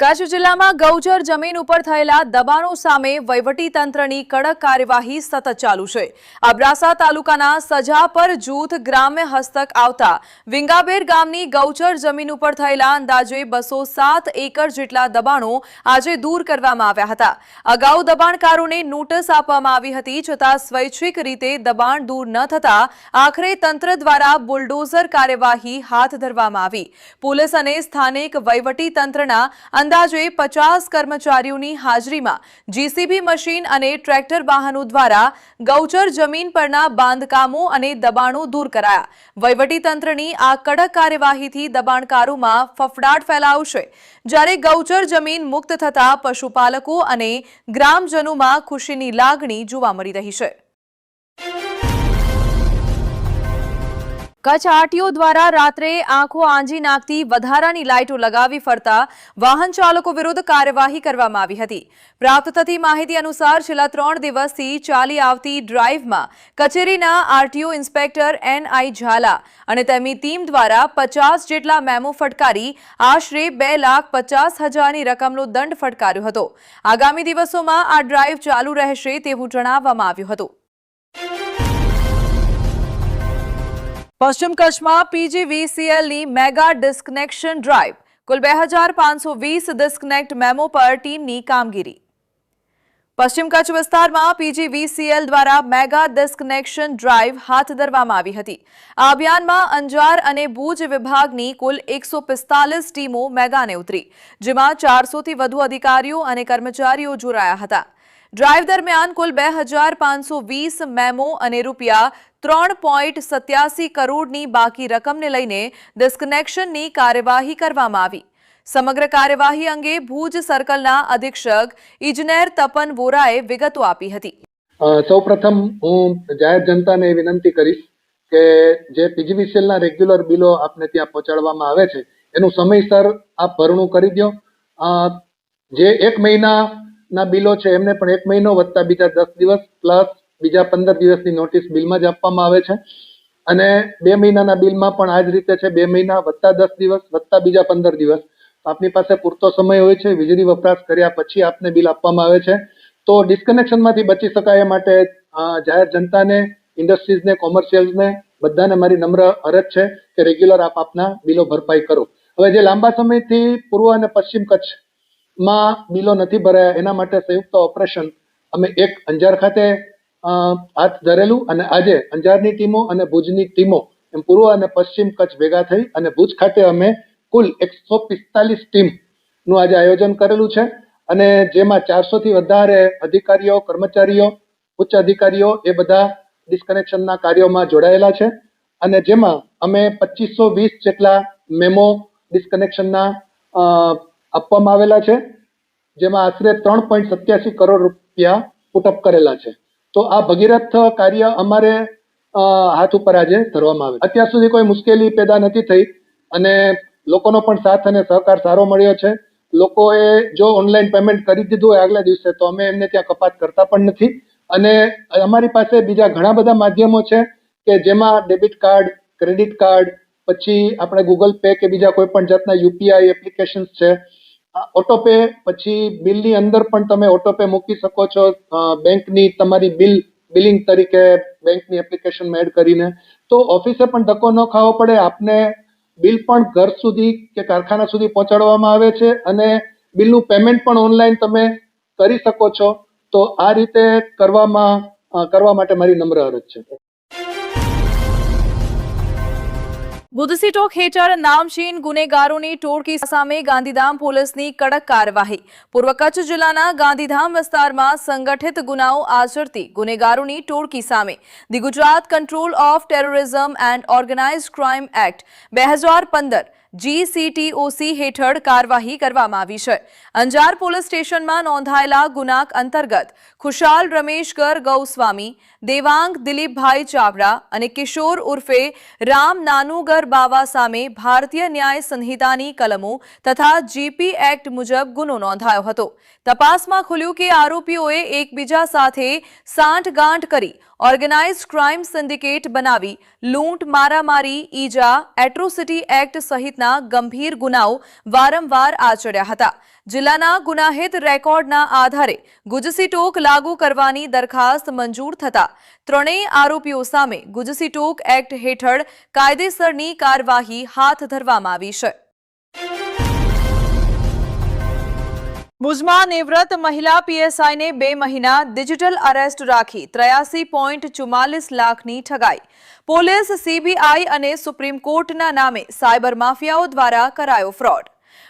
કચ્છ જિલ્લામાં ગૌચર જમીન ઉપર થયેલા દબાણો સામે વહીવટી તંત્રની કડક કાર્યવાહી સતત ચાલુ છે. અબડાસા તાલુકાના સજાપર જૂથ ગ્રામ્ય હસ્તક આવતા વિંગાબેર ગામની ગૌચર જમીન ઉપર થયેલા અંદાજે બસો એકર જેટલા દબાણો આજે દૂર કરવામાં આવ્યા હતા. અગાઉ દબાણકારોને નોટિસ આપવામાં આવી હતી, છતાં સ્વૈચ્છિક રીતે દબાણ દૂર ન થતા આખરે તંત્ર દ્વારા બુલડોઝર કાર્યવાહી હાથ ધરવામાં આવી. પોલીસ અને સ્થાનિક વહીવટી તંત્રના અંદાજે પચાસ કર્મચારીઓની હાજરીમાં જીસીબી મશીન અને ટ્રેક્ટર વાહનો દ્વારા ગૌચર જમીન પરના બાંધકામો અને દબાણો દૂર કરાયા. વહીવટીતંત્રની આ કડક કાર્યવાહીથી દબાણકારોમાં ફફડાટ ફેલાવશે જ્યારે ગૌચર જમીન મુક્ત થતા પશુપાલકો અને ગ્રામજનોમાં ખુશીની લાગણી જોવા મળી રહી છે. કચ્છ આરટીઓ દ્વારા રાત્રે આંખો આંજી નાખતી વધારાની લાઇટો લગાવી ફરતા વાહન ચાલકો વિરુદ્ધ કાર્યવાહી કરવામાં આવી હતી. પ્રાપ્ત થતી માહિતી અનુસાર છેલ્લા ત્રણ દિવસથી ચાલી આવતી ડ્રાઇવમાં કચેરીના RTO inspector N I Zala અને તેમની ટીમ દ્વારા પચાસ જેટલા મેમો ફટકારી આશરે બે લાખ પચાસ હજારની રકમનો દંડ ફટકાર્યો હતો. આગામી દિવસોમાં આ ડ્રાઇવ ચાલુ રહેશે તેવું જણાવવામાં આવ્યું હતું. પશ્ચિમ કચ્છમાં પીજીવીસીએલની મેગા ડિસ્કનેક્શન ડ્રાઈવ કુલ બે હજાર પાંચસો વીસ ડિસ્કનેક્ટ મેમો પર ટીમની કામગીરી. પશ્ચિમ કચ્છ વિસ્તારમાં પીજીવીસીએલ દ્વારા મેગા ડિસ્કનેક્શન ડ્રાઈવ હાથ ધરવામાં આવી હતી. આ અભિયાનમાં અંજાર અને ભુજ વિભાગની કુલ એકસો પિસ્તાલીસ ટીમો મેગાને ઉતરી, જેમાં ચારસોથી વધુ અધિકારીઓ અને કર્મચારીઓ જોડાયા હતા. ડ્રાઈવ દરમિયાન કુલ બે હજાર પાંચસો વીસ મેમો અને રૂપિયા ત્રણ પોઈન્ટ સત્યાસી કરોડની બાકી રકમને લઈને ડિસ્કનેક્શનની કાર્યવાહી કરવામાં આવી. સમગ્ર કાર્યવાહી અંગે ભુજ સર્કલના અધિક્ષક ઇજનેર તપન વોરાએ વિગતો આપી હતી. સૌ પ્રથમ હું જાહેર જનતાને વિનંતી કરીશ કે જે પીજીવીસીએલના રેગ્યુલર બિલો આપને ત્યાં પહોંચાડવામાં આવે છે, એનું સમયસર આપ ભરણું કરી દો. જે એક મહિનાના બિલો છે, એમને પણ એક મહિનો વત્તા બીજા દસ દિવસ પ્લસ બીજા પંદર દિવસની નોટિસ બિલમાં જ આપવામાં આવે છે. અને બે મહિનાના બિલમાં પણ આ જ રીતે છે, બે મહિના વત્તા દસ દિવસ વત્તા બીજા પંદર દિવસ. આપની પાસે પૂરતો સમય હોય છે, વીજળી વપરાશ કર્યા પછી આપને બિલ આપવામાં આવે છે. તો ડિસ્કનેક્શનમાંથી બચી શકાય એ માટે જાહેર જનતાને ઇન્ડસ્ટ્રીઝને કોમર્શિયલ્સને બધાને મારી નમ્ર અરજ છે કે રેગ્યુલર આપ આપના બિલો ભરપાઈ કરો. હવે જે લાંબા સમયથી પૂર્વ અને પશ્ચિમ કચ્છમાં બિલો નથી ભરાયા એના માટે સંયુક્ત ઓપરેશન. અમે એક અંજાર ખાતે હાથ ધરેલું અને આજે અંજારની ટીમો અને ભુજની ટીમો, એમ પૂર્વ અને પશ્ચિમ કચ્છ ભેગા થઈ અને ભુજ ખાતે અમે કુલ એકસો પિસ્તાલીસ ટીમનું આજે આયોજન કરેલું છે. અને જેમાં ચારસો થી વધારે અધિકારીઓ, કર્મચારીઓ, ઉચ્ચ અધિકારીઓ એ બધા ડિસ્કનેક્શનના કાર્યોમાં જોડાયેલા છે. અને જેમાં અમે પચીસો વીસ જેટલા મેમો ડિસ્કનેક્શનના આપવામાં આવેલા છે, જેમાં આશરે ત્રણ પોઈન્ટ સત્યાસી કરોડ રૂપિયા પુટઅપ કરેલા છે. તો આ ભગીરથ કાર્ય અમારે હાથ ઉપર આજે ધરવામાં આવે અત્યાર સુધી કોઈ મુશ્કેલી પેદા નથી થઈ અને લોકોનો પણ સાથ અને સહકાર સારો મળ્યો છે. લોકોએ જો ઓનલાઈન પેમેન્ટ કરી દીધું હોય આગલા દિવસે, તો અમે એમને ત્યાં કપાત કરતા પણ નથી. અને અમારી પાસે બીજા ઘણા બધા માધ્યમો છે કે જેમાં ડેબિટ કાર્ડ, ક્રેડિટ કાર્ડ, પછી આપણે ગૂગલ પે કે બીજા કોઈ પણ જાતના યુપીઆઈ એપ્લિકેશન્સ છે ઓટોપે પછી બિલની અંદર પણ તમે ઓટોપે મૂકી શકો છો બેંકની તમારી બિલ, બિલિંગ તરીકે બેંકની એપ્લિકેશનમાં એડ કરીને. તો ઓફિસે પણ ધક્કો ન ખાવો પડે, આપને બિલ પણ ઘર સુધી કે કારખાના સુધી પહોંચાડવામાં આવે છે અને બિલનું પેમેન્ટ પણ ઓનલાઈન તમે કરી શકો છો. તો આ રીતે કરવામાં કરવા માટે મારી નમ્ર અરજ છે. બુધસી ટોક નામચીન ગુનેગારોની ટોળકી સામે ગાંધીધામ પોલીસની કડક કાર્યવાહી. પૂર્વ કચ્છ જિલ્લાના ગાંધીધામ વિસ્તારમાં સંગઠિત ગુનાઓ આચરતી ગુનેગારોની ટોળકી સામે the Gujarat control of terrorism and organise crime act, બે પંદર જીસીટીઓસી હેઠળ કાર્યવાહી કરવામાં આવી છે. અંજાર પોલીસ સ્ટેશનમાં નોંધાયેલા ગુનાક અંતર્ગત ખુશાલ રમેશગર ગૌસ્વામી, દેવાંગ દિલીપભાઈ ચાવડા અને કિશોર ઉર્ફે રામ નાનુગર બાવા સામે ભારતીય ન્યાય સંહિતાની કલમો તથા જીપી એક્ટ મુજબ ગુનો નોંધાયો હતો. તપાસમાં ખુલ્યું કે આરોપીઓએ એકબીજા સાથે સાંઠગાંઠ કરી ઓર્ગેનાઇઝડ ક્રાઇમ સિન્ડિકેટ બનાવી, લૂંટ, મારામારી, ઈજા, એટ્રોસિટી એક્ટ સહિતના ગંભીર ગુનાઓ વારંવાર આચર્યા હતા. જિલ્લાના ગુનાહિત રેકોર્ડના આધારે ગુજસી ટોક લાગુ કરવાની દરખાસ્ત મંજૂર થતા ત્રણેય આરોપીઓ સામે ગુજસી ટોક એક્ટ હેઠળ કાયદેસરની કાર્યવાહી હાથ ધરવામાં આવી છે. ભુજમાં નિવૃત્ત મહિલા પીએસઆઈને બે મહિના ડિજિટલ અરેસ્ટ રાખી ત્રયાસી પોઈન્ટ ચુમ્માલીસ લાખની ઠગાઈ. પોલીસ, સીબીઆઈ અને સુપ્રીમ કોર્ટના નામે સાયબર માફિયાઓ દ્વારા કરાયો ફ્રોડ.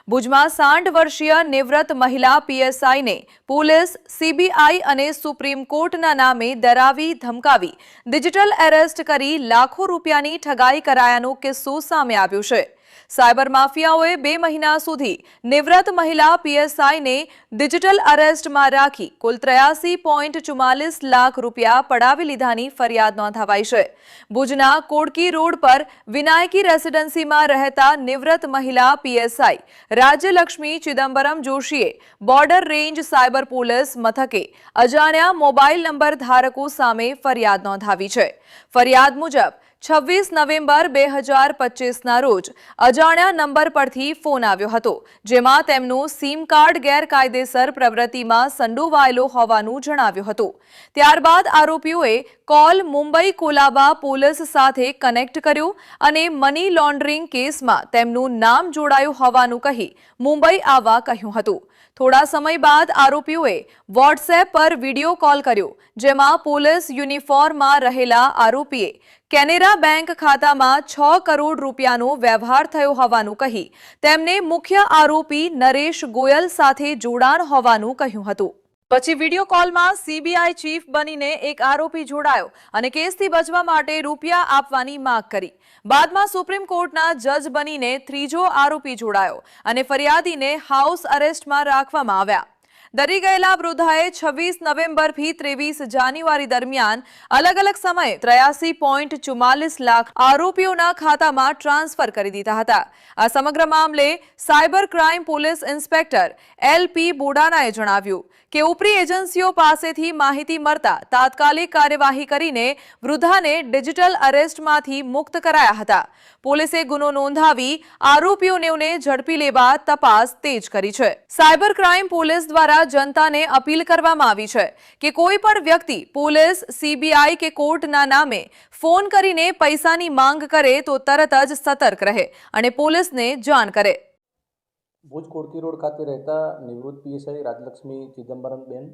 ભુજમાં સાઠ વર્ષીય નિવૃત્ત મહિલા પીએસઆઈને પોલીસ, સીબીઆઈ અને સુપ્રીમ કોર્ટના નામે ડરાવી ધમકાવી ડિજિટલ એરેસ્ટ કરી લાખો રૂપિયાની ઠગાઈ કરાયાનો કિસ્સો સામે આવ્યો છે. સાયબર માફિયાઓએ બે મહિના સુધી નિવૃત્ત મહિલા પીએસઆઈને ડિજિટલ અરેસ્ટમાં રાખી કુલ ત્રયાસી પોઈન્ટ ચુમ્માલીસ લાખ રૂપિયા પડાવી લીધાની ફરિયાદ નોંધાવાઈ છે. ભુજના કોડકી રોડ પર વિનાયકી રેસિડેન્સીમાં રહેતા નિવૃત્ત મહિલા પીએસઆઈ રાજ્યલક્ષ્મી ચિદમ્બરમ જોશીએ બોર્ડર રેન્જ સાયબર પોલીસ મથકે અજાણ્યા મોબાઈલ નંબર ધારકો સામે ફરિયાદ નોંધાવી છે. ફરિયાદ મુજબ છવ્વીસ નવેમ્બર બે હજાર પચીસના રોજ અજાણ્યા નંબર પરથી ફોન આવ્યો હતો, જેમાં તેમનું સિમ કાર્ડ ગેરકાયદેસર પ્રવૃત્તિમાં સંડોવાયેલો હોવાનું જણાવ્યું હતું. ત્યારબાદ આરોપીઓએ કોલ મુંબઈ કોલાબા પોલીસ સાથે કનેક્ટ કર્યો અને મની લોન્ડરિંગ કેસમાં તેમનું નામ જોડાયું હોવાનું કહી મુંબઈ આવવા કહ્યું હતું. થોડા સમય બાદ આરોપીઓએ વોટ્સએપ પર વીડિયો કોલ કર્યો, જેમાં પોલીસ યુનિફોર્મમાં રહેલા આરોપીએ કેનેરા બેંક ખાતામાં છ કરોડ રૂપિયાનો વ્યવહાર થયો હોવાનું કહી, તેમને મુખ્ય આરોપી નરેશ ગોયલ સાથે જોડાણ હોવાનું કહ્યું હતું. પછી વીડિયો કોલમાં સીબીઆઈ ચીફ બનીને એક આરોપી જોડાયો અને કેસથી બચવા માટે રૂપિયા આપવાની માંગ કરી. બાદમાં સુપ્રીમ કોર્ટના જજ બનીને ત્રીજો આરોપી જોડાયો અને ફરિયાદીને હાઉસ અરેસ્ટમાં રાખવામાં આવ્યા. ડરી ગયેલા વૃદ્ધાએ છવ્વીસ નવેમ્બરથી ત્રેવીસ જાન્યુઆરી દરમિયાન અલગ અલગ સમયે ત્રયાસી પોઈન્ટ ચુમ્માલીસ લાખ આરોપીઓના ખાતામાં ટ્રાન્સફર કરી દીધા હતા. આ સમગ્ર મામલે cyber crime police inspector L P બોડાનાએ જણાવ્યું કે ઉપરી એજન્સીઓ પાસેથી માહિતી મળતા તાત્કાલિક કાર્યવાહી કરીને વૃદ્ધાને ડિજિટલ અરેસ્ટમાંથી મુક્ત કરાયા હતા. પોલીસે ગુનો નોંધાવી આરોપીઓને ઝડપી લેવા તપાસ તેજ કરી છે. સાયબર ક્રાઇમ પોલીસ દ્વારા જનતાને અપીલ કરવામાં આવી છે કે કોઈ પણ વ્યક્તિ, પોલીસ સીબીઆઈ કે કોર્ટના નામે ફોન કરીને પૈસાની માંગ કરે તો તરત જ સતર્ક રહે અને પોલીસને જાણ કરે. ભુજ કોડકી રોડ ખાતે રહેતા નિવૃત્ત પીએસઆઈ રાજલક્ષ્મી ચિદમ્બરમ બેન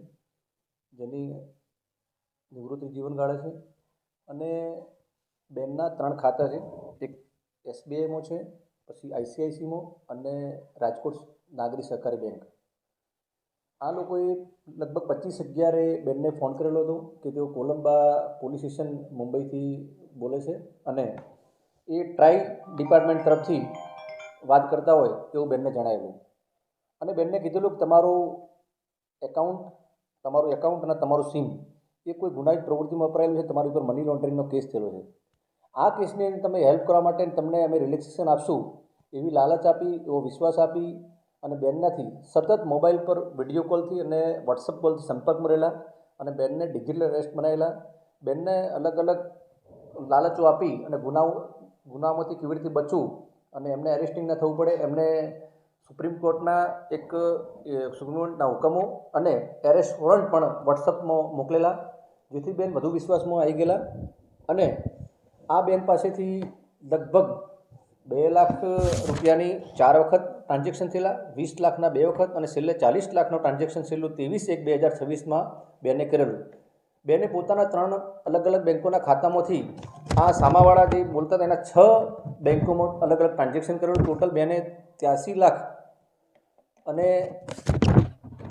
જેની નિવૃત્તિ જીવન ગાળે છે, અને બેનના ત્રણ ખાતા છે. એક એસબીઆઈમાં છે, પછી આઈસીઆઈસીમાં અને રાજકોટ નાગરિક સહકારી બેંક. આ લોકોએ લગભગ પચીસ અગિયારે બેનને ફોન કરેલો હતો કે તેઓ કોલંબા પોલીસ સ્ટેશન મુંબઈથી બોલે છે અને એ ટ્રાઈ ડિપાર્ટમેન્ટ તરફથી વાત કરતા હોય તેવું બેનને જણાવેલું અને બેનને કીધેલું કે તમારું એકાઉન્ટ તમારું એકાઉન્ટ અને તમારું સિમ એ કોઈ ગુનાહિત પ્રવૃત્તિમાં વપરાયેલું છે? તમારી ઉપર મની લોન્ડરિંગનો કેસ થયેલો છે. આ કેસની તમે હેલ્પ કરવા માટે તમને અમે રિલેક્સેશન આપશું એવી લાલચ આપી, એવો વિશ્વાસ આપી અને બેનનાથી સતત મોબાઈલ પર વીડિયો કોલથી અને વોટ્સઅપ કોલથી સંપર્કમાં રહેલા અને બેનને ડિજિટલ અરેસ્ટ બનાવેલા બેનને અલગ અલગ લાલચો આપી અને ગુનાઓ, ગુનાઓમાંથી કેવી રીતે બચવું અને એમને એરેસ્ટિંગ ન થવું પડે, એમને સુપ્રીમ કોર્ટના એક સુપ્રીમ હુકમો અને એરેસ્ટ વોરંટ પણ વોટ્સઅપમાં મોકલેલા, જેથી બેન વધુ વિશ્વાસમાં આવી ગયેલા. અને આ બેન પાસેથી લગભગ બે લાખ રૂપિયાની ચાર વખત ટ્રાન્ઝેક્શન થયેલા વીસ લાખના બે વખત અને છેલ્લે ચાલીસ લાખનું ટ્રાન્ઝેક્શન છેલ્લું ત્રેવીસ એક બે હજાર છવ્વીસમાં બેને કરેલું. બેને પોતાના ત્રણ અલગ અલગ બેંકોના ખાતામાંથી આ સામાવાળા જે બોલતા હતા, એના છ બેંકોમાં અલગ અલગ ટ્રાન્ઝેક્શન કરેલું. ટોટલ બેને ત્યાસી લાખ અને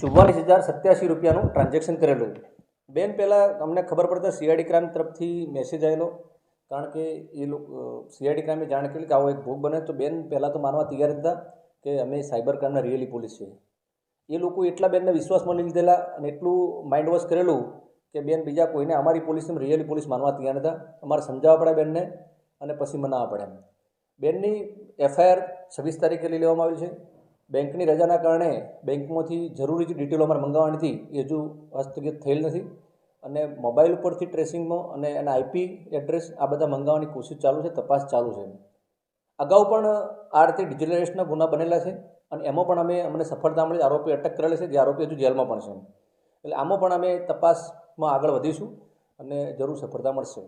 ચુમ્માલીસ હજાર સત્યાસી રૂપિયાનું ટ્રાન્ઝેક્શન કરેલું. બેન, પહેલાં અમને ખબર પડતા સીઆઈડી ક્રાઇમ તરફથી મેસેજ આવેલો, કારણ કે એ લોકો સીઆઈડી ક્રાઇમે જાણ કરી કે આવો એક ભોગ બને. તો બેન, પહેલાં તો માનવા તૈયાર હતા. કે અમે સાયબર ક્રાઇમના રિયલી પોલીસ છે એ લોકો એટલા બેનને વિશ્વાસમાં લઈ લીધેલા અને એટલું માઇન્ડ વોશ કરેલું કે બેન બીજા કોઈને અમારી પોલીસને રિયલી પોલીસ માનવા તૈયાર હતા અમારે સમજાવવા પડે બેનને અને પછી મનાવવા પડે એમ. બેનની એફઆઈઆર છવ્વીસ તારીખે લઈ લેવામાં આવી છે. બેંકની રજાના કારણે બેંકમાંથી જરૂરી જે ડિટેલો અમારે મંગાવવાની હતી એ હજુ હસ્તગત થયેલ નથી. અને મોબાઈલ ઉપરથી ટ્રેસિંગમાં અને એના આઈપી એડ્રેસ આ બધા મંગાવવાની કોશિશ ચાલુ છે, તપાસ ચાલુ છે અગાઉ પણ આ રીતે ડિજિટલ ગુના બનેલા છે અને એમાં પણ અમે અમને સફળતા મળી. આરોપી અટક કરેલા છે. જે આરોપી હજુ જેલમાં પણ છે. એટલે આમાં પણ અમે તપાસમાં આગળ વધીશું અને જરૂર સફળતા મળશે.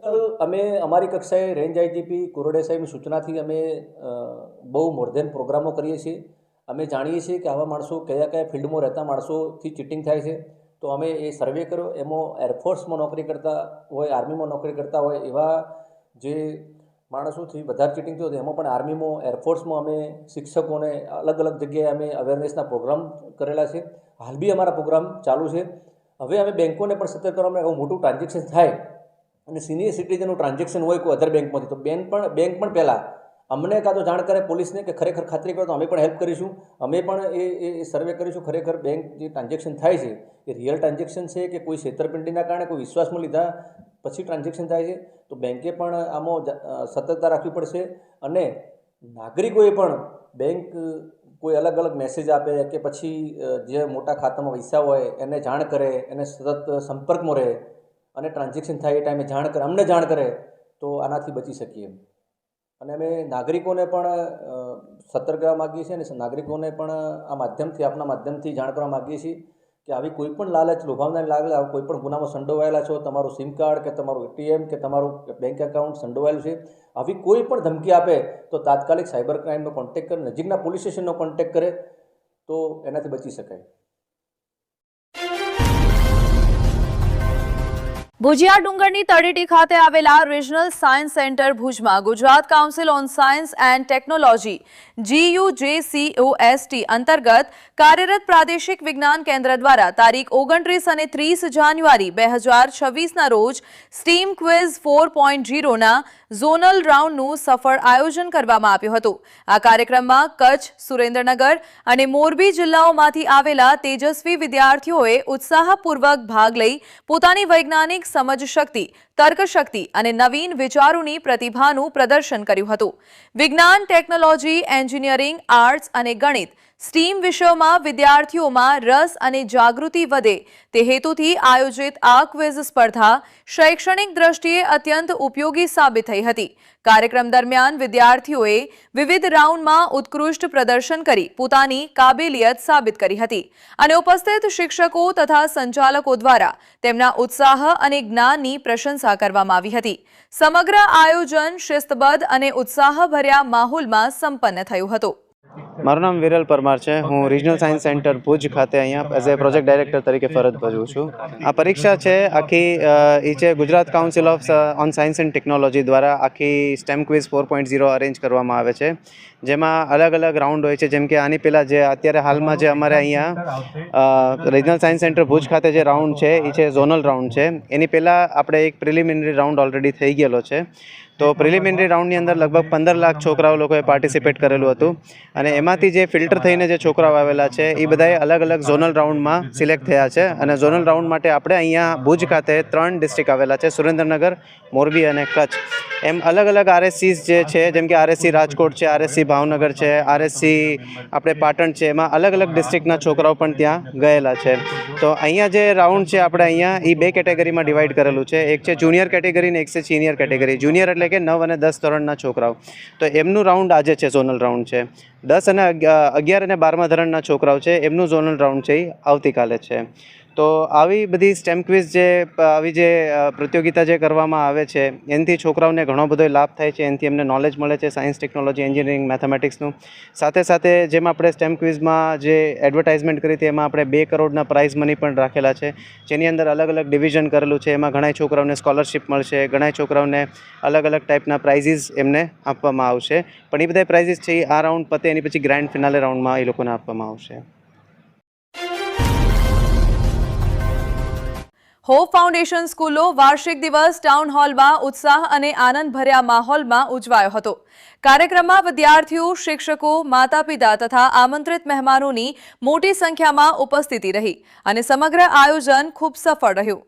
અમે અમારી કક્ષાએ રેન્જ આઈજીપી કોરોડે સાહેબની સૂચનાથી અમે બહુ મોરધેન પ્રોગ્રામો કરીએ છીએ. અમે જાણીએ છીએ કે આવા માણસો કયા કયા ફિલ્ડમાં રહેતા માણસોથી ચીટિંગ થાય છે. તો અમે એ સર્વે કર્યો. એમાં એરફોર્સમાં નોકરી કરતા હોય આર્મીમાં નોકરી કરતા હોય એવા જે માણસોથી વધારે ચીટિંગ થયું એમાં પણ આર્મીમાં એરફોર્સમાં અમે શિક્ષકોને અલગ અલગ જગ્યાએ અમે અવેરનેસના પ્રોગ્રામ કરેલા છે. હાલ બી અમારા પ્રોગ્રામ ચાલુ છે. હવે અમે બેંકોને પણ સતર્ક કરવા માટે મોટું ટ્રાન્ઝેક્શન થાય અને સિનિયર સિટીઝનનું ટ્રાન્ઝેક્શન હોય કોઈ અધર બેંકમાંથી તો બેંક પણ બેંક પણ પહેલાં અમને કાં તો જાણ કરે પોલીસને કે ખરેખર ખાતરી કરો તો અમે પણ હેલ્પ કરીશું. અમે પણ એ- એ સર્વે કરીશું ખરેખર બેંક જે ટ્રાન્ઝેક્શન થાય છે, એ રિયલ ટ્રાન્ઝેક્શન છે કે કોઈ છેતરપિંડીના કારણે કોઈ વિશ્વાસમાં લીધા પછી ટ્રાન્ઝેક્શન થાય છે, તો બેન્કે પણ આમાં સતર્કતા રાખવી પડશે અને નાગરિકોએ પણ બેંક કોઈ અલગ અલગ મેસેજ આપે કે પછી જે મોટા ખાતામાં પૈસા હોય એને જાણ કરે, એને સતત સંપર્કમાં રહે અને ટ્રાન્ઝેક્શન થાય એ ટાઈમે જાણ કરે, અમને જાણ કરે, તો આનાથી બચી શકીએ અને અમે નાગરિકોને પણ સતર્ક કરવા માગીએ છીએ અને નાગરિકોને પણ આ માધ્યમથી, આપના માધ્યમથી જાણ કરવા માગીએ છીએ કે આવી કોઈ પણ લાલચ, લોભાવનારી લાગેલા કોઈ પણ ગુનામાં સંડોવાયેલા છો, તમારું સિમ કાર્ડ કે તમારું એટીએમ કે તમારું બેંક એકાઉન્ટ સંડોવાયેલું છે, આવી કોઈ પણ ધમકી આપે તો તાત્કાલિક સાયબર ક્રાઇમનો કોન્ટેક્ટ કરે, નજીકના પોલીસ સ્ટેશનનો કોન્ટેક્ટ કરે તો એનાથી બચી શકાય. ભુજિયા ડુંગરની તળેટી ખાતે આવેલા રિજનલ સાયન્સ સેન્ટર ભુજમાં Gujarat council on science and technology GUJCOST અંતર્ગત કાર્યરત પ્રાદેશિક વિજ્ઞાન કેન્દ્ર દ્વારા તારીખ ઓગણત્રીસ અને ત્રીસ જાન્યુઆરી બે હજાર છવ્વીસના રોજ સ્ટીમ ક્વિઝ ફોર પોઈન્ટ ઝીરોના ઝોનલ રાઉન્ડનું સફળ આયોજન કરવામાં આવ્યું હતું. આ કાર્યક્રમમાં કચ્છ, સુરેન્દ્રનગર અને મોરબી જિલ્લાઓમાંથી આવેલા તેજસ્વી વિદ્યાર્થીઓએ ઉત્સાહપૂર્વક ભાગ લઈ પોતાની વૈજ્ઞાનિક સમજશક્તિ તર્કશક્તિ અને નવીન વિચારોની પ્રતિભાનું પ્રદર્શન કર્યું હતું. વિજ્ઞાન, ટેકનોલોજી, એન્જિનિયરિંગ, આર્ટ્સ અને ગણિત સ્ટીમ વિષયોમાં વિદ્યાર્થીઓમાં રસ અને જાગૃતિ વધે તે હેતુથી આયોજિત આ ક્વિઝ સ્પર્ધા શૈક્ષણિક દ્રષ્ટિએ અત્યંત ઉપયોગી સાબિત થઈ હતી. કાર્યક્રમ દરમિયાન વિદ્યાર્થીઓએ વિવિધ રાઉન્ડમાં ઉત્કૃષ્ટ પ્રદર્શન કરી પોતાની કાબેલિયત સાબિત કરી હતી અને ઉપસ્થિત શિક્ષકો તથા સંચાલકો દ્વારા તેમના ઉત્સાહ અને જ્ઞાનની પ્રશંસા કરવામાં આવી હતી. સમગ્ર આયોજન શિસ્તબદ્ધ અને ઉત્સાહભર્યા માહોલમાં સંપન્ન થયું હતું. મારું નામ વિરલ પરમાર છે. હું રિજનલ સાયન્સ સેન્ટર ભુજ ખાતે અહીંયા એઝ એ પ્રોજેક્ટ ડાયરેક્ટર તરીકે ફરજ ભજવું છું. આ પરીક્ષા છે આખી એ છે Gujarat council of on science and technology દ્વારા આખી STEM quiz four point zero arrange કરવામાં આવે છે. જેમાં અલગ અલગ રાઉન્ડ હોય છે. જેમ કે આની પહેલાં જે અત્યારે હાલમાં જે અમારે અહીંયા રિજનલ સાયન્સ સેન્ટર ભુજ ખાતે જે રાઉન્ડ છે એ છે ઝોનલ રાઉન્ડ છે. એની પહેલાં આપણે એક પ્રિલિમિનરી રાઉન્ડ ઓલરેડી થઈ ગયેલો છે. તો પ્રિલિમિનરી રાઉન્ડની અંદર લગભગ પંદર લાખ છોકરાઓ લોકોએ પાર્ટિસિપેટ કરેલું હતું. અને એમાંથી જે ફિલ્ટર થઈને જે છોકરાઓ આવેલા છે, એ બધાએ અલગ અલગ ઝોનલ રાઉન્ડમાં સિલેક્ટ થયા છે. અને ઝોનલ રાઉન્ડ માટે આપણે અહીંયા ભુજ ખાતે ત્રણ ડિસ્ટ્રિક્ટ આવેલા છે, સુરેન્દ્રનગર, મોરબી અને કચ્છ. એમ અલગ અલગ આરએસસીસ જે છે, જેમ કે આરએસસી રાજકોટ છે આરએસસી ભાવનગર છે આરએસસી આપણે પાટણ છે, એમાં અલગ અલગ ડિસ્ટ્રિક્ટના છોકરાઓ પણ ત્યાં ગયેલા છે. તો અહીંયા જે રાઉન્ડ છે, આપણે અહીંયા એ બે કેટેગરીમાં ડિવાઈડ કરેલું છે. એક છે જુનિયર કેટેગરી ને એક છે સિનિયર કેટેગરી જુનિયર એટલે કે નવ અને દસ ધોરણના છોકરાઓ. તો એમનું રાઉન્ડ આજે છે ઝોનલ રાઉન્ડ છે. દસ અને અગિયાર અને બારમા ધોરણના છોકરાઓ છે, એમનું ઝોનલ રાઉન્ડ છે એ આવતીકાલે છે. તો આવી બધી સ્ટેમ ક્વિઝ જે, આવી જે પ્રતિયોગિતા જે કરવામાં આવે છે, એનાથી છોકરાઓને ઘણો બધો લાભ થાય છે, એનાથી એમને નોલેજ મળે છે સાયન્સ ટેકનોલોજી એન્જિનિયરિંગ મેથેમેટિક્સનું સાથે સાથે જેમ આપણે સ્ટેમ ક્વિઝમાં જે એડવર્ટાઇઝમેન્ટ કરી હતી, એમાં આપણે બે કરોડના પ્રાઇઝ મની પણ રાખેલા છે. જેની અંદર અલગ અલગ ડિવિઝન કરેલું છે, એમાં ઘણા છોકરાઓને સ્કોલરશિપ મળશે ઘણા છોકરાઓને અલગ અલગ ટાઈપના પ્રાઇઝીસ એમને આપવામાં આવશે. પણ એ બધા પ્રાઇઝિસ છે, એ આ રાઉન્ડ પતે, એની પછી ગ્રાન્ડ ફિનાલે રાઉન્ડમાં એ લોકોને આપવામાં આવશે. હોપ ફાઉન્ડેશન સ્કૂલો વાર્ષિક દિવસ ટાઉન હોલમાં ઉત્સાહ અને આનંદભર્યા માહોલમાં ઉજવાયો હતો. કાર્યક્રમમાં વિદ્યાર્થીઓ, શિક્ષકો માતા પિતા તથા આમંત્રિત મહેમાનોની મોટી સંખ્યામાં ઉપસ્થિતિ રહી અને સમગ્ર આયોજન ખૂબ સફળ રહ્યું.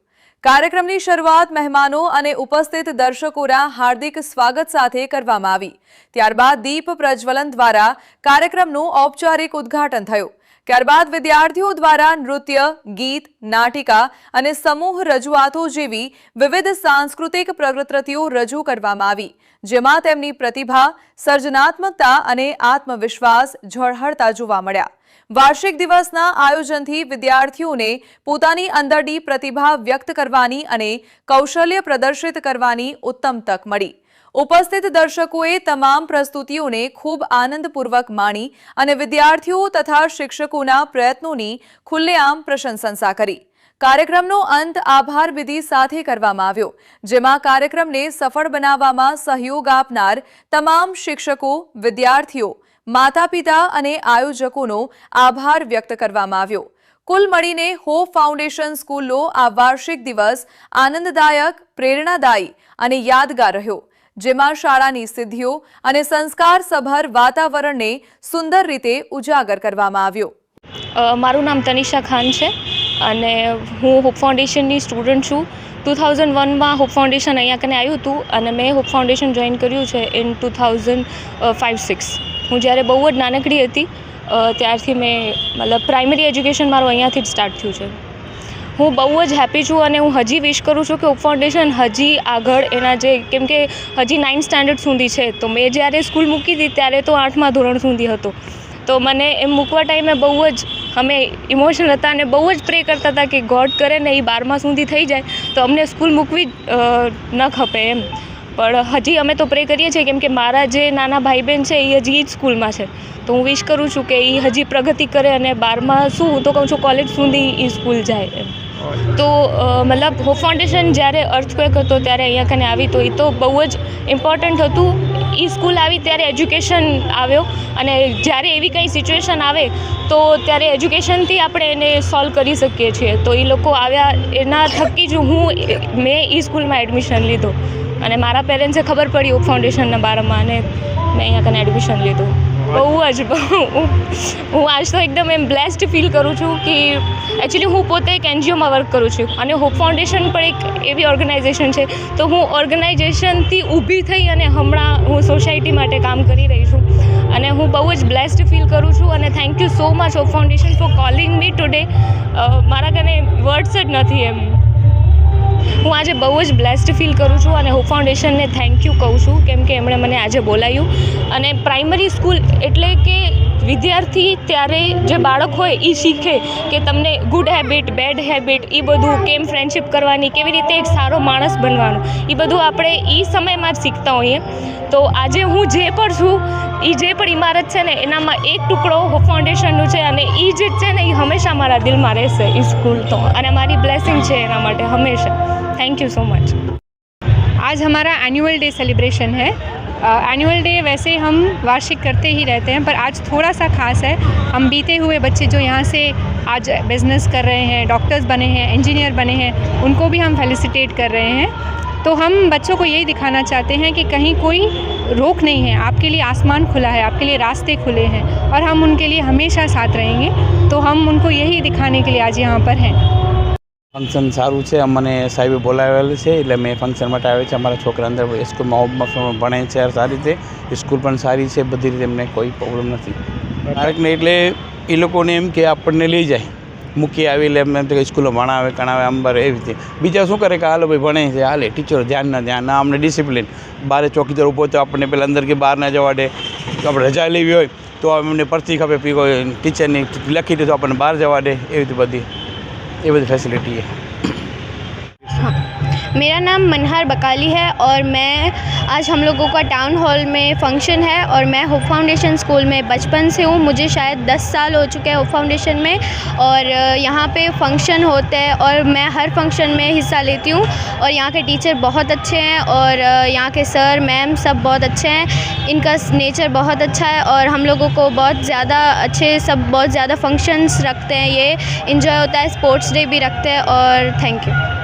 કાર્યક્રમની શરૂઆત મહેમાનો અને ઉપસ્થિત દર્શકોના હાર્દિક સ્વાગત સાથે કરવામાં આવી. ત્યારબાદ દીપ પ્રજ્વલન દ્વારા કાર્યક્રમનું ઔપચારિક ઉદ્ઘાટન થયું. ત્યારબાદ વિદ્યાર્થીઓ દ્વારા નૃત્ય, ગીત, નાટિકા અને સમૂહ રજૂઆતો જેવી વિવિધ સાંસ્કૃતિક પ્રવૃત્તિઓ રજૂ કરવામાં આવી, જેમાં તેમની પ્રતિભા, સર્જનાત્મકતા અને આત્મવિશ્વાસ ઝળહળતા જોવા મળ્યા. વાર્ષિક દિવસના આયોજનથી વિદ્યાર્થીઓને પોતાની અંદરની પ્રતિભા વ્યક્ત કરવાની અને કૌશલ્ય પ્રદર્શિત કરવાની ઉત્તમ તક મળી. ઉપસ્થિત દર્શકોએ તમામ પ્રસ્તુતિઓને ખૂબ આનંદપૂર્વક માણી અને વિદ્યાર્થીઓ તથા શિક્ષકોના પ્રયત્નોની ખુલ્લેઆમ પ્રશંસા કરી. કાર્યક્રમનો અંત આભાર વિધિ સાથે કરવામાં આવ્યો, જેમાં કાર્યક્રમને સફળ બનાવવામાં સહયોગ આપનાર તમામ શિક્ષકો, વિદ્યાર્થીઓ માતા પિતા અને આયોજકોનો આભાર વ્યક્ત કરવામાં આવ્યો. કુલ મળીને હોપ ફાઉન્ડેશન સ્કૂલનો આ વાર્ષિક દિવસ આનંદદાયક, પ્રેરણાદાયી અને યાદગાર રહ્યો. જેમાં શાળાની સિદ્ધિઓ અને સંસ્કારસભર વાતાવરણને સુંદર રીતે ઉજાગર કરવામાં આવ્યો. મારું નામ તનિષા ખાન છે અને હું હોપ ફાઉન્ડેશનની સ્ટુડન્ટ છું. ટુ થાઉઝન્ડ વનમાં હોપ ફાઉન્ડેશન અહીંયા કને આવ્યું હતું અને મેં હોપ ફાઉન્ડેશન જોઈન કર્યું છે in two thousand five, six. હું જ્યારે બહુ જ નાનકડી હતી ત્યારથી મેં મતલબ પ્રાઇમરી એજ્યુકેશન મારું અહીંયાથી જ સ્ટાર્ટ થયું છે. હું બહુ જ હેપી છું અને હું હજી વિશ કરું છું કે ઉપ ફાઉન્ડેશન હજી આગળ એના જે કેમ કે હજી નાઇન્થ સ્ટાન્ડર્ડ સુધી છે. તો મેં જ્યારે સ્કૂલ મૂકી હતી ત્યારે તો આઠમા ધોરણ સુધી હતો. તો મને એમ મૂકવા ટાઈમે બહુ જ અમે ઇમોશનલ હતા અને બહુ જ પ્રે કરતા હતા કે ગોડ કરે ને એ બારમા સુધી થઈ જાય. તો અમને સ્કૂલ મૂકવી ન ખપે એમ. પણ હજી અમે તો પ્રે કરીએ છીએ કેમ કે મારા જે નાના ભાઈ બહેન છે એ હજી જ સ્કૂલમાં છે. તો હું વિશ કરું છું કે એ હજી પ્રગતિ કરે અને બારમાં શું, હું તો કહું છું કોલેજ સુધી એ સ્કૂલ જાય એમ. તો મતલબ હોપ ફાઉન્ડેશન જ્યારે અર્થક્વેક હતો ત્યારે અહીંયા કને આવી તો એ તો બહુ જ ઇમ્પોર્ટન્ટ હતું. એ સ્કૂલ આવી ત્યારે એજ્યુકેશન આવ્યો અને જ્યારે એવી કંઈ સિચ્યુએશન આવે તો ત્યારે એજ્યુકેશનથી આપણે એને સોલ્વ કરી શકીએ છીએ. તો એ લોકો આવ્યા, એના થકી જ હું મેં એ સ્કૂલમાં એડમિશન લીધું. અને મારા પેરેન્ટ્સે ખબર પડી હોપ ફાઉન્ડેશનના બારામાં અને મેં અહીંયા કને એડમિશન લીધું. બહુ જ હું આજ તો એકદમ એમ બ્લેસ્ડ ફીલ કરું છું કે એકચ્યુઅલી હું પોતે એક એનજીઓમાં વર્ક કરું છું. અને હોપ ફાઉન્ડેશન પણ એક એવી ઓર્ગેનાઇઝેશન છે. તો હું ઓર્ગેનાઇઝેશનથી ઊભી થઈ અને હમણાં હું સોસાયટી માટે કામ કરી રહી છું. અને હું બહુ જ બ્લેસ્ડ ફીલ કરું છું અને thank you so much Hope foundation for calling me today મારા કને વર્ડ્સ જ નથી એમ. હું આજે બહુ જ બ્લેસ્ડ ફીલ કરું છું અને હોપ ફાઉન્ડેશનને થેન્ક યુ કહું છું, કેમ કે એમણે મને આજે બોલાવ્યું. અને પ્રાઇમરી સ્કૂલ એટલે કે વિદ્યાર્થી ત્યારે જે બાળક હોય એ શીખે કે તમને ગુડ હેબિટ બેડ હેબિટ એ બધું કેમ ફ્રેન્ડશિપ કરવાની કેવી રીતે એક સારો માણસ બનવાનો એ બધું આપણે એ સમયમાં જ શીખતા હોઈએ તો આજે હું જે પણ છું એ જે પણ ઇમારત છે ને એનામાં એક ટુકડો હોપ ફાઉન્ડેશનનું છે અને એ જે છે ને એ હંમેશા મારા દિલમાં રહેશે એ સ્કૂલ તો અને મારી બ્લેસિંગ છે એના માટે હંમેશા થેન્ક યુ સો મચ आज हमारा एनुअल डे सेलिब्रेशन है एनुअल डे वैसे हम वार्षिक करते ही रहते हैं, पर आज थोड़ा सा खास है। हम बीते हुए बच्चे जो यहाँ से आज बिज़नेस कर रहे हैं डॉक्टर्स बने हैं इंजीनियर बने हैं, उनको भी हम फेलिसिटेट कर रहे हैं। तो हम बच्चों को यही दिखाना चाहते हैं कि कहीं कोई रोक नहीं है। आपके लिए आसमान खुला है, आपके लिए रास्ते खुले हैं, और हम उनके लिए हमेशा साथ रहेंगे। तो हम उनको यही दिखाने के लिए आज यहाँ पर हैं। ફંક્શન સારું છે, અમને સાહેબે બોલાવેલું છે, એટલે મેં ફંક્શન માટે આવ્યો છે. અમારા છોકરા અંદર સ્કૂલમાં હોમમાં ભણે છે, સારી રીતે. સ્કૂલ પણ સારી છે, બધી રીતે એમને કોઈ પ્રોબ્લેમ નથી. બાળકને એટલે એ લોકોને એમ કે આપણને લઈ જાય. મૂકી આવી એટલે એમ તો સ્કૂલમાં ભણાવે, કણાવે આમ બાર એવી રીતે. બીજા શું કરે કે, હાલો ભાઈ, ભણે છે. હાલે ટીચરો ધ્યાન ના ધ્યાન ના, અમને ડિસિપ્લિન બહાર ચોકીદાર ઊભો તો આપણને પેલા અંદર કે બહાર ના જવા દે. તો આપણે રજા લેવી હોય તો અમને પરથી ખપે પી કોઈ ટીચરની લખી દે તો આપણને બહાર જવા દે. એવી રીતે બધી. એ બધી ફેસિલિટી છે. मेरा नाम मनहार बकाली है और मैं, आज हम लोगों का टाउन हॉल में फ़ंक्शन है और मैं होप फाउंडेशन स्कूल में बचपन से हूँ। मुझे शायद 10 साल हो चुके हैं होप फाउंडेशन में और यहाँ पे फ़ंक्शन होते हैं और मैं हर फ़ंक्शन में हिस्सा लेती हूँ और यहाँ के टीचर बहुत अच्छे हैं और यहाँ के सर मैम सब बहुत अच्छे हैं। इनका नेचर बहुत अच्छा है और हम लोगों को बहुत ज़्यादा अच्छे, सब बहुत ज़्यादा फ़ंक्शंस रखते हैं ये। इन्जॉय होता है स्पोर्ट्स डे भी रखते हैं और थैंक यू